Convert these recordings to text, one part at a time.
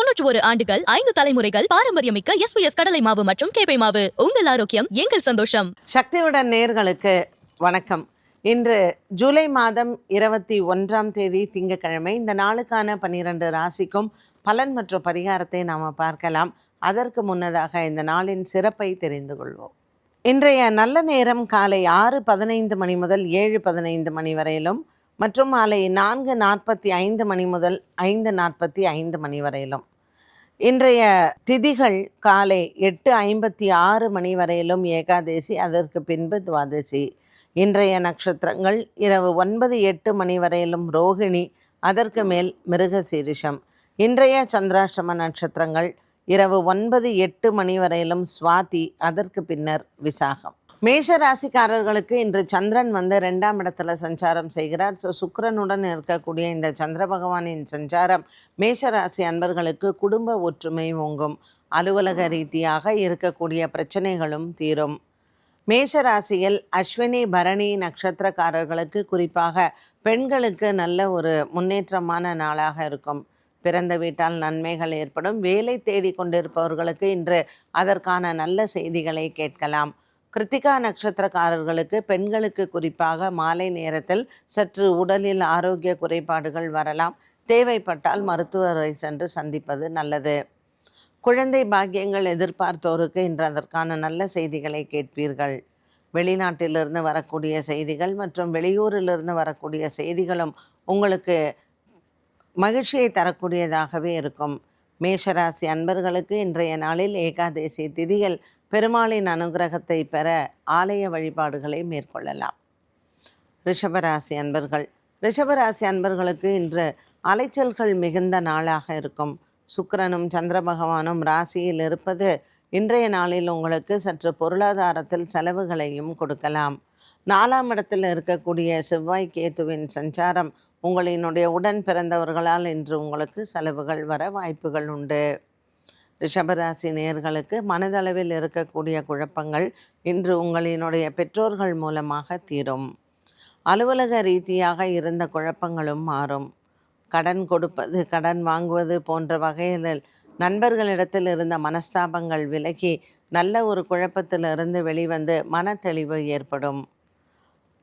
தொன்னூற்றி ஒரு ஆண்டுகள் ஐந்து தலைமுறைகள் பாரம்பரியமிக்க எஸ் கடலை மாவு மற்றும் கேபை மாவு. உங்கள் ஆரோக்கியம் எங்கள் சந்தோஷம். சக்தியுடன் நேர்களுக்கு வணக்கம். இன்று ஜூலை மாதம் இருபத்தி ஒன்றாம் தேதி திங்கட்கிழமை இந்த நாளுக்கான பன்னிரண்டு ராசிக்கும் பலன் மற்றும் பரிகாரத்தை நாம் பார்க்கலாம். அதற்கு முன்னதாக இந்த நாளின் சிறப்பை தெரிந்து கொள்வோம். இன்றைய நல்ல நேரம் காலை ஆறு பதினைந்து மணி முதல் ஏழு பதினைந்து மணி வரையிலும் மற்றும் மாலை நான்கு நாற்பத்தி ஐந்து மணி முதல் ஐந்து நாற்பத்தி ஐந்து மணி வரையிலும். இன்றைய திதிகள் காலை எட்டு ஐம்பத்தி ஆறு மணி வரையிலும் ஏகாதேசி அதற்கு பின்பு துவாதசி. இன்றைய நட்சத்திரங்கள் இரவு ஒன்பது எட்டு மணி வரையிலும் ரோகிணி அதற்கு மேல் மிருகசீரிஷம். இன்றைய சந்திராஷ்டம நட்சத்திரங்கள் இரவு ஒன்பது எட்டு மணி வரையிலும் சுவாதி அதற்கு பின்னர் விசாகம். மேஷ ராசிக்காரர்களுக்கு இன்று சந்திரன் வந்து ரெண்டாம் இடத்துல சஞ்சாரம் செய்கிறார். ஸோ சுக்கரனுடன் இருக்கக்கூடிய இந்த சந்திர பகவானின் சஞ்சாரம் மேஷ ராசி அன்பர்களுக்கு குடும்ப ஒற்றுமை ஓங்கும். அலுவலக ரீதியாக இருக்கக்கூடிய பிரச்சனைகளும் தீரும். மேஷ ராசியில் அஸ்வினி பரணி நட்சத்திரக்காரர்களுக்கு குறிப்பாக பெண்களுக்கு நல்ல ஒரு முன்னேற்றமான நாளாக இருக்கும். பிறந்த வீட்டால் நன்மைகள் ஏற்படும். வேலை தேடி கொண்டிருப்பவர்களுக்கு இன்று அதற்கான நல்ல செய்திகளை கேட்கலாம். கிருத்திகா நட்சத்திரக்காரர்களுக்கு பெண்களுக்கு குறிப்பாக மாலை நேரத்தில் சற்று உடலில் ஆரோக்கிய குறைபாடுகள் வரலாம். தேவைப்பட்டால் மருத்துவரை சென்று சந்திப்பது நல்லது. குழந்தை பாக்கியங்கள் எதிர்பார்த்தோருக்கு இன்று அதற்கான நல்ல செய்திகளை கேட்பீர்கள். வெளிநாட்டிலிருந்து வரக்கூடிய செய்திகள் மற்றும் வெளியூரிலிருந்து வரக்கூடிய செய்திகளும் உங்களுக்கு மகிழ்ச்சியை தரக்கூடியதாகவே இருக்கும். மேஷராசி அன்பர்களுக்கு இன்றைய நாளில் ஏகாதேசி திதியில் பெருமாளின் அனுகிரகத்தை பெற ஆலய வழிபாடுகளை மேற்கொள்ளலாம். ரிஷபராசி அன்பர்கள் ரிஷபராசி அன்பர்களுக்கு இன்று அலைச்சல்கள் மிகுந்த நாளாக இருக்கும். சுக்கிரனும் சந்திர பகவானும் ராசியில் இருப்பது இன்றைய நாளில் உங்களுக்கு சற்று பொருளாதாரத்தில் செலவுகளையும் கொடுக்கலாம். நாலாம் இடத்தில் இருக்கக்கூடிய செவ்வாய் கேத்துவின் சஞ்சாரம் உங்களினுடைய உடன் பிறந்தவர்களால் இன்று உங்களுக்கு செலவுகள் வர வாய்ப்புகள் உண்டு. ரிஷபராசி நேர்களுக்கு மனதளவில் இருக்கக்கூடிய குழப்பங்கள் இன்று உங்களினுடைய பெற்றோர்கள் மூலமாக தீரும். அலுவலக ரீதியாக இருந்த குழப்பங்களும் மாறும். கடன் கொடுப்பது கடன் வாங்குவது போன்ற வகையில் நண்பர்களிடத்தில் இருந்த மனஸ்தாபங்கள் விலகி நல்ல ஒரு குழப்பத்திலிருந்து வெளிவந்து மன தெளிவு ஏற்படும்.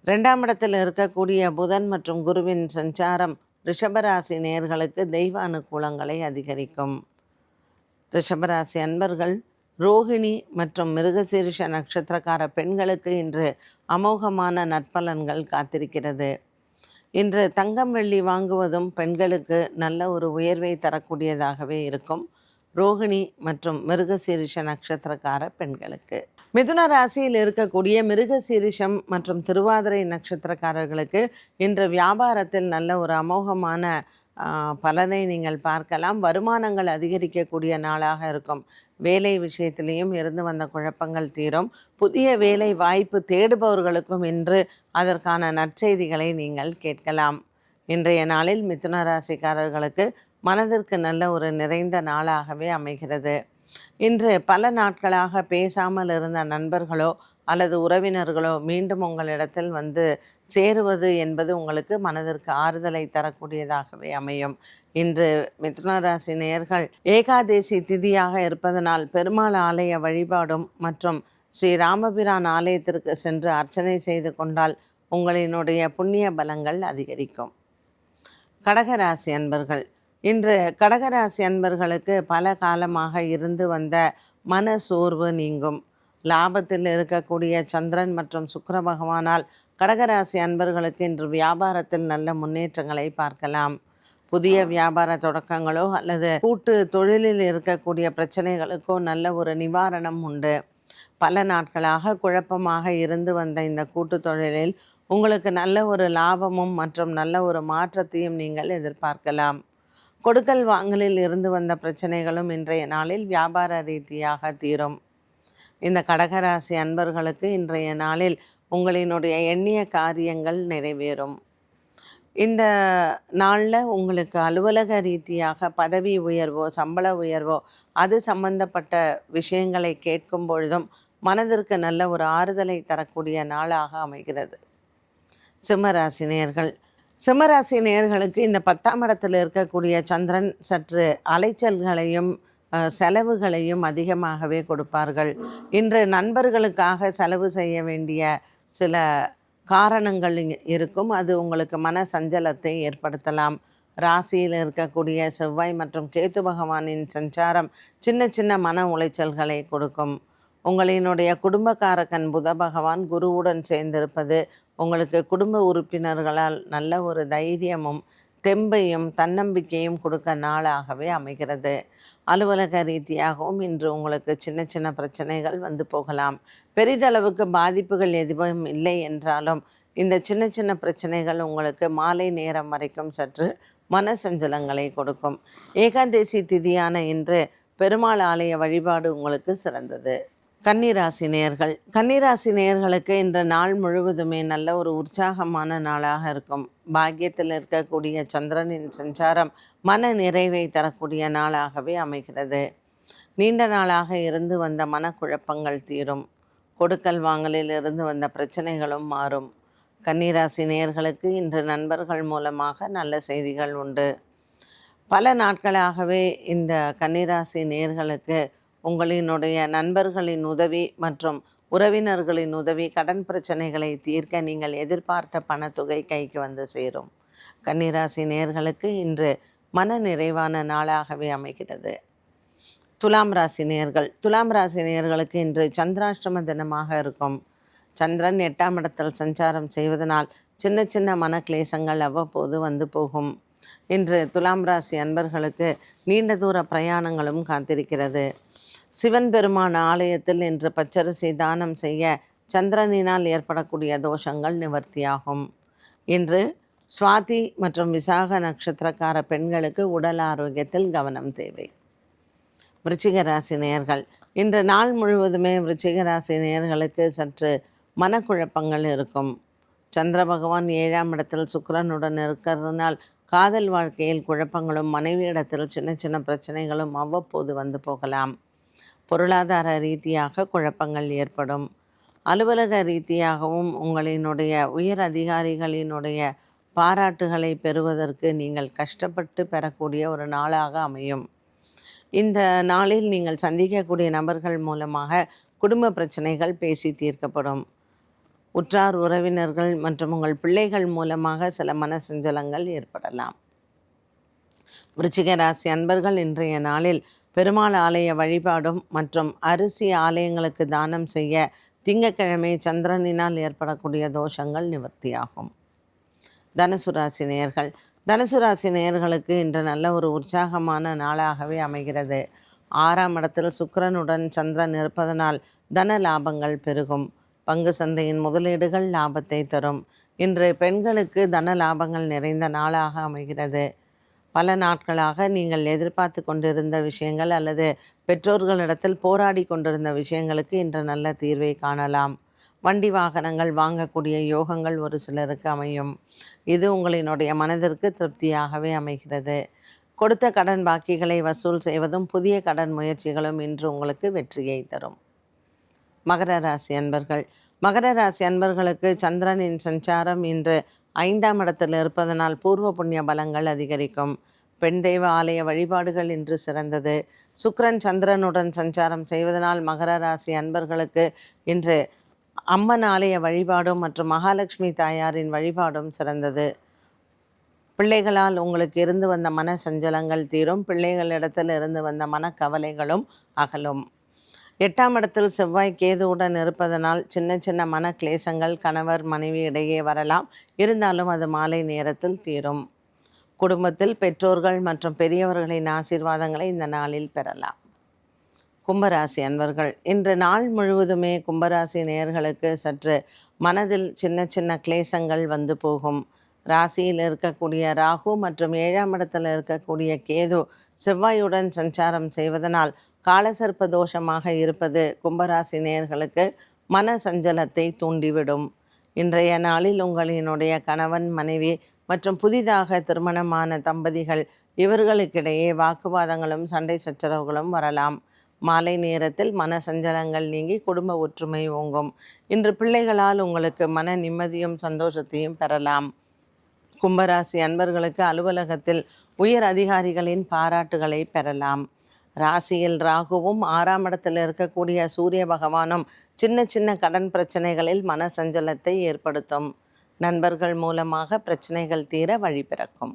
ரெண்டாம் இடத்தில் இருக்கக்கூடிய புதன் மற்றும் குருவின் சஞ்சாரம் ரிஷபராசி நேயர்களுக்கு தெய்வ அனுகூலங்களை அதிகரிக்கும். ரிஷபராசி அன்பர்கள் ரோகிணி மற்றும் மிருகசீரிஷ நட்சத்திரக்கார பெண்களுக்கு இன்று அமோகமான நற்பலன்கள் காத்திருக்கிறது. இன்று தங்கம் வெள்ளி வாங்குவதும் பெண்களுக்கு நல்ல ஒரு உயர்வை தரக்கூடியதாகவே இருக்கும். ரோகிணி மற்றும் மிருகசீரிஷ நட்சத்திரக்கார பெண்களுக்கு. மிதுன ராசியில் இருக்கக்கூடிய மிருகசீரிஷம் மற்றும் திருவாதிரை நட்சத்திரக்காரர்களுக்கு இன்று வியாபாரத்தில் நல்ல ஒரு அமோகமான பலனை நீங்கள் பார்க்கலாம். வருமானங்கள் அதிகரிக்கக்கூடிய நாளாக இருக்கும். வேலை விஷயத்திலையும் இருந்து வந்த குழப்பங்கள் தீரும். புதிய வேலை வாய்ப்பு தேடுபவர்களுக்கும் இன்று அதற்கான நற்செய்திகளை நீங்கள் கேட்கலாம். இன்றைய நாளில் மிதுன ராசிக்காரர்களுக்கு மனதிற்கு நல்ல ஒரு நிறைந்த நாளாகவே அமைகிறது. இன்று பல நாட்களாக பேசாமல் இருந்த நண்பர்களோ அல்லது உறவினர்களோ மீண்டும் உங்களிடத்தில் வந்து சேருவது என்பது உங்களுக்கு மனதிற்கு ஆறுதலை தரக்கூடியதாகவே அமையும். இன்று மிதுன ராசி நேயர்கள் ஏகாதேசி திதியாக இருப்பதனால் பெருமாள் ஆலய வழிபாடும் மற்றும் ஸ்ரீ ராமபிரான் ஆலயத்திற்கு சென்று அர்ச்சனை செய்து கொண்டால் உங்களினுடைய புண்ணிய பலங்கள் அதிகரிக்கும். கடகராசி அன்பர்கள் இன்று கடகராசி அன்பர்களுக்கு பல காலமாக இருந்து வந்த மன சோர்வு நீங்கும். லாபத்தில் இருக்கக்கூடிய சந்திரன் மற்றும் சுக்கிர பகவானால் கடகராசி அன்பர்களுக்கு இன்று வியாபாரத்தில் நல்ல முன்னேற்றங்களை பார்க்கலாம். புதிய வியாபார தொடக்கங்களோ அல்லது கூட்டு தொழிலில் இருக்கக்கூடிய பிரச்சனைகளுக்கோ நல்ல ஒரு நிவாரணம் உண்டு. பல நாட்களாக குழப்பமாக இருந்து வந்த இந்த கூட்டு தொழிலில் உங்களுக்கு நல்ல ஒரு லாபமும் மற்றும் நல்ல ஒரு மாற்றத்தையும் நீங்கள் எதிர்பார்க்கலாம். கொடுக்கல் வாங்கலில் இருந்து வந்த பிரச்சனைகளும் இன்றைய நாளில் வியாபார ரீதியாக தீரும். இந்த கடகராசி அன்பர்களுக்கு இன்றைய நாளில் உங்களினுடைய எண்ணிய காரியங்கள் நிறைவேறும். இந்த நாளில் உங்களுக்கு அலுவலக ரீதியாக பதவி உயர்வோ சம்பள உயர்வோ அது சம்பந்தப்பட்ட விஷயங்களை கேட்கும் பொழுதும் மனதிற்கு நல்ல ஒரு ஆறுதலை தரக்கூடிய நாளாக அமைகிறது. சிம்மராசினியர்கள். சிம்மராசி நேர்களுக்கு இந்த பத்தாம் இடத்தில் இருக்கக்கூடிய சந்திரன் சற்று அலைச்சல்களையும் செலவுகளையும் அதிகமாகவே கொடுப்பார்கள். இன்று நண்பர்களுக்காக செலவு செய்ய வேண்டிய சில காரணங்கள் இருக்கும். அது உங்களுக்கு மன சஞ்சலத்தை ஏற்படுத்தலாம். ராசியில் இருக்கக்கூடிய செவ்வாய் மற்றும் கேத்து பகவானின் சஞ்சாரம் சின்ன சின்ன மன உளைச்சல்களை கொடுக்கும். உங்களினுடைய குடும்பக்காரக்கன் புத பகவான் குருவுடன் சேர்ந்திருப்பது உங்களுக்கு குடும்ப உறுப்பினர்களால் நல்ல ஒரு தைரியமும் தெம்பையும் தன்னம்பிக்கையும் கொடுக்க நாளாகவே அமைகிறது. அலுவலக ரீதியாகவும் இன்று உங்களுக்கு சின்ன சின்ன பிரச்சனைகள் வந்து போகலாம். பெரிதளவுக்கு பாதிப்புகள் எதுவும் இல்லை என்றாலும் இந்த சின்ன சின்ன பிரச்சனைகள் உங்களுக்கு மாலை நேரம் வரைக்கும் சற்று மன சஞ்சலங்களை கொடுக்கும். ஏகாதேசி திதியான இன்று பெருமாள் ஆலய வழிபாடு உங்களுக்கு சிறந்தது. கன்னிராசி நேயர்கள். கன்னிராசி நேயர்களுக்கு இன்று நாள் முழுவதுமே நல்ல ஒரு உற்சாகமான நாளாக இருக்கும். பாக்கியத்தில் இருக்கக்கூடிய சந்திரனின் சஞ்சாரம் மன நிறைவை தரக்கூடிய நாளாகவே அமைகிறது. நீண்ட நாளாக இருந்து வந்த மனக்குழப்பங்கள் தீரும். கொடுக்கல் வாங்கலில் இருந்து வந்த பிரச்சனைகளும் மாறும். கன்னிராசி நேயர்களுக்கு இன்று நண்பர்கள் மூலமாக நல்ல செய்திகள் உண்டு. பல நாட்களாகவே இந்த கன்னிராசி நேர்களுக்கு உங்களினுடைய நண்பர்களின் உதவி மற்றும் உறவினர்களின் உதவி கடன் பிரச்சனைகளை தீர்க்க நீங்கள் எதிர்பார்த்த பணத்தொகை கைக்கு வந்து சேரும். கன்னிராசி நேர்களுக்கு இன்று மன நிறைவான நாளாகவே அமைகிறது. துலாம் ராசி நேர்கள் துலாம் ராசி நேர்களுக்கு இன்று சந்திராஷ்டம தினமாக இருக்கும். சந்திரன் எட்டாம் இடத்தில் சஞ்சாரம் செய்வதனால் சின்ன சின்ன மன கிளேசங்கள் அவ்வப்போது வந்து போகும். இன்று துலாம் ராசி அன்பர்களுக்கு நீண்ட தூர பிரயாணங்களும் காத்திருக்கிறது. சிவன் பெருமான் ஆலயத்தில் இன்று பச்சரிசி தானம் செய்ய சந்திரனினால் ஏற்படக்கூடிய தோஷங்கள் நிவர்த்தியாகும். இன்று சுவாதி மற்றும் விசாக நட்சத்திரக்கார பெண்களுக்கு உடல் ஆரோக்கியத்தில் கவனம் தேவை. விருச்சிக ராசி நேர்கள் இன்று நாள் முழுவதுமே விருச்சிக ராசி நேர்களுக்கு சற்று மனக்குழப்பங்கள் இருக்கும். சந்திர பகவான் ஏழாம் இடத்தில் சுக்கரனுடன் இருக்கிறதுனால் காதல் வாழ்க்கையில் குழப்பங்களும் மனைவியிடத்தில் சின்ன சின்ன பிரச்சனைகளும் அவ்வப்போது வந்து போகலாம். பொருளாதார ரீதியாக குழப்பங்கள் ஏற்படும். அலுவலக ரீதியாகவும் உங்களினுடைய உயர் அதிகாரிகளினுடைய பாராட்டுகளை பெறுவதற்கு நீங்கள் கஷ்டப்பட்டு பெறக்கூடிய ஒரு நாளாக அமையும். இந்த நாளில் நீங்கள் சந்திக்கக்கூடிய நபர்கள் மூலமாக குடும்ப பிரச்சனைகள் பேசி தீர்க்கப்படும். உற்றார் உறவினர்கள் மற்றும் உங்கள் பிள்ளைகள் மூலமாக சில மனசஞ்சலங்கள் ஏற்படலாம். விருச்சிக ராசி அன்பர்கள் இன்றைய நாளில் பெருமாள் ஆலய வழிபாடும் மற்றும் அரிசி ஆலயங்களுக்கு தானம் செய்ய திங்கட்கிழமை சந்திரனினால் ஏற்படக்கூடிய தோஷங்கள் நிவர்த்தியாகும். தனுசுராசி நேர்கள் நேயர்கள். தனுசு நேயர்களுக்கு இன்று நல்ல ஒரு உற்சாகமான நாளாகவே அமைகிறது. ஆறாம் இடத்தில் சுக்கரனுடன் சந்திரன் இருப்பதனால் தன லாபங்கள் பெருகும். பங்கு சந்தையின் முதலீடுகள் லாபத்தை தரும். இன்று பெண்களுக்கு தன லாபங்கள் நிறைந்த நாளாக அமைகிறது. பல நாட்களாக நீங்கள் எதிர்பார்த்து கொண்டிருந்த விஷயங்கள் அல்லது பெற்றோர்களிடத்தில் போராடி கொண்டிருந்த விஷயங்களுக்கு இன்று நல்ல தீர்வை காணலாம். வண்டி வாகனங்கள் வாங்கக்கூடிய யோகங்கள் ஒரு சிலருக்கு அமையும். இது உங்களினுடைய மனதிற்கு திருப்தியாகவே அமைகிறது. கொடுத்த கடன் பாக்கிகளை வசூல் செய்வதும் புதிய கடன் முயற்சிகளும் இன்று உங்களுக்கு வெற்றியை தரும். மகர ராசி அன்பர்கள். மகர ராசி அன்பர்களுக்கு சந்திரனின் சஞ்சாரம் இன்று ஐந்தாம் இடத்தில் இருப்பதனால் பூர்வ புண்ணிய பலங்கள் அதிகரிக்கும். பெண் தெய்வ ஆலய வழிபாடுகள் இன்று சிறந்தது. சுக்ரன் சந்திரனுடன் சஞ்சாரம் செய்வதனால் மகர ராசி அன்பர்களுக்கு இன்று அம்மன் ஆலய வழிபாடும் மற்றும் மகாலட்சுமி தாயாரின் வழிபாடும் சிறந்தது. பிள்ளைகளால் உங்களுக்கு இருந்து வந்த மன சஞ்சலங்கள் தீரும். பிள்ளைகளிடத்தில் இருந்து வந்த மனக்கவலைகளும் அகலும். எட்டாம் இடத்தில் செவ்வாய் கேதுவுடன் இருப்பதனால் சின்ன சின்ன மன கிளேசங்கள் கணவர் மனைவி இடையே வரலாம். இருந்தாலும் அது மாலை நேரத்தில் தீரும். குடும்பத்தில் பெற்றோர்கள் மற்றும் பெரியவர்களின் ஆசீர்வாதங்களை இந்த நாளில் பெறலாம். கும்பராசி அன்பர்கள் இன்று நாள் முழுவதுமே கும்பராசி நேயர்களுக்கு சற்று மனதில் சின்ன சின்ன கிளேசங்கள் வந்து போகும். ராசியில் இருக்கக்கூடிய ராகு மற்றும் ஏழாம் இடத்தில் இருக்கக்கூடிய கேது செவ்வாயுடன் சஞ்சாரம் செய்வதனால் காலசர்ப்ப தோஷமாக இருப்பது கும்பராசி நேயர்களுக்கு மன சஞ்சலத்தை தூண்டிவிடும். இன்றைய நாளில் உங்களினுடைய கணவன் மனைவி மற்றும் புதிதாக திருமணமான தம்பதிகள் இவர்களுக்கிடையே வாக்குவாதங்களும் சண்டை சச்சரவுகளும் வரலாம். மாலை நேரத்தில் மன சஞ்சலங்கள் நீங்கி குடும்ப ஒற்றுமை ஓங்கும். இன்று பிள்ளைகளால் உங்களுக்கு மன நிம்மதியும் சந்தோஷத்தையும் பெறலாம். கும்பராசி அன்பர்களுக்கு அலுவலகத்தில் உயர் அதிகாரிகளின் பாராட்டுகளை பெறலாம். ராசியில் ராகுவும் ஆறாம் இடத்தில் இருக்கக்கூடிய சூரிய பகவானும் சின்ன சின்ன கடன் பிரச்சனைகளில் மன சஞ்சலத்தை ஏற்படுத்தும். நண்பர்கள் மூலமாக பிரச்சனைகள் தீர வழி பிறக்கும்.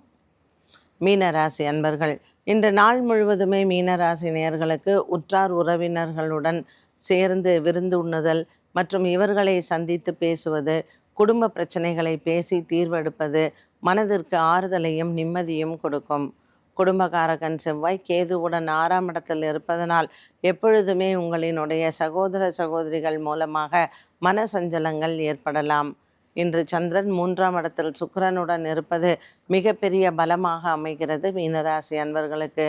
மீனராசி அன்பர்கள் இன்று நாள் முழுவதுமே மீனராசி நேர்களுக்கு உற்றார் உறவினர்களுடன் சேர்ந்து விருந்து உண்ணுதல் மற்றும் இவர்களை சந்தித்து பேசுவது குடும்ப பிரச்சனைகளை பேசி தீர்வெடுப்பது மனதிற்கு ஆறுதலையும் நிம்மதியும் கொடுக்கும். குடும்பகாரகன் செவ்வாய் கேதுவுடன் ஆறாம் இடத்தில் இருப்பதனால் எப்பொழுதுமே உங்களினுடைய சகோதர சகோதரிகள் மூலமாக மன சஞ்சலங்கள் ஏற்படலாம். இன்று சந்திரன் மூன்றாம் இடத்தில் சுக்கரனுடன் இருப்பது மிகப்பெரிய பலமாக அமைகிறது. மீனராசி அன்பர்களுக்கு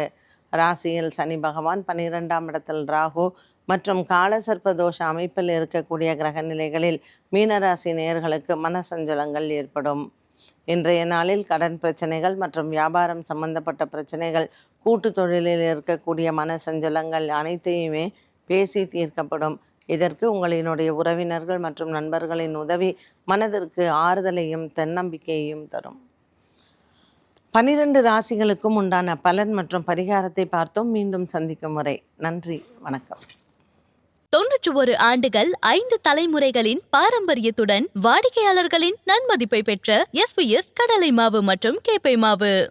ராசியில் சனி பகவான் பன்னிரெண்டாம் இடத்தில் ராகு மற்றும் காலசர்ப்ப தோஷ அமைப்பில் இருக்கக்கூடிய கிரக நிலைகளில் மீனராசி நேயர்களுக்கு மனசஞ்சலங்கள் ஏற்படும். இன்றைய நாளில் கடன் பிரச்சனைகள் மற்றும் வியாபாரம் சம்பந்தப்பட்ட பிரச்சனைகள் கூட்டு தொழிலில் இருக்கக்கூடிய மனசஞ்சலங்கள் அனைத்தையுமே பேசி தீர்க்கப்படும். இதற்கு உங்களினுடைய உறவினர்கள் மற்றும் நண்பர்களின் உதவி மனதிற்கு ஆறுதலையும் தன்னம்பிக்கையையும் தரும். பனிரெண்டு ராசிகளுக்கும் உண்டான பலன் மற்றும் பரிகாரத்தை பார்த்தோம். மீண்டும் சந்திக்கும் வரை நன்றி வணக்கம். தொன்னூற்று ஒரு ஆண்டுகள் ஐந்து தலைமுறைகளின் பாரம்பரியத்துடன் வாடிக்கையாளர்களின் நன்மதிப்பை பெற்ற எஸ்பிஎஸ் கடலை மாவு மற்றும் கேப்பை மாவு.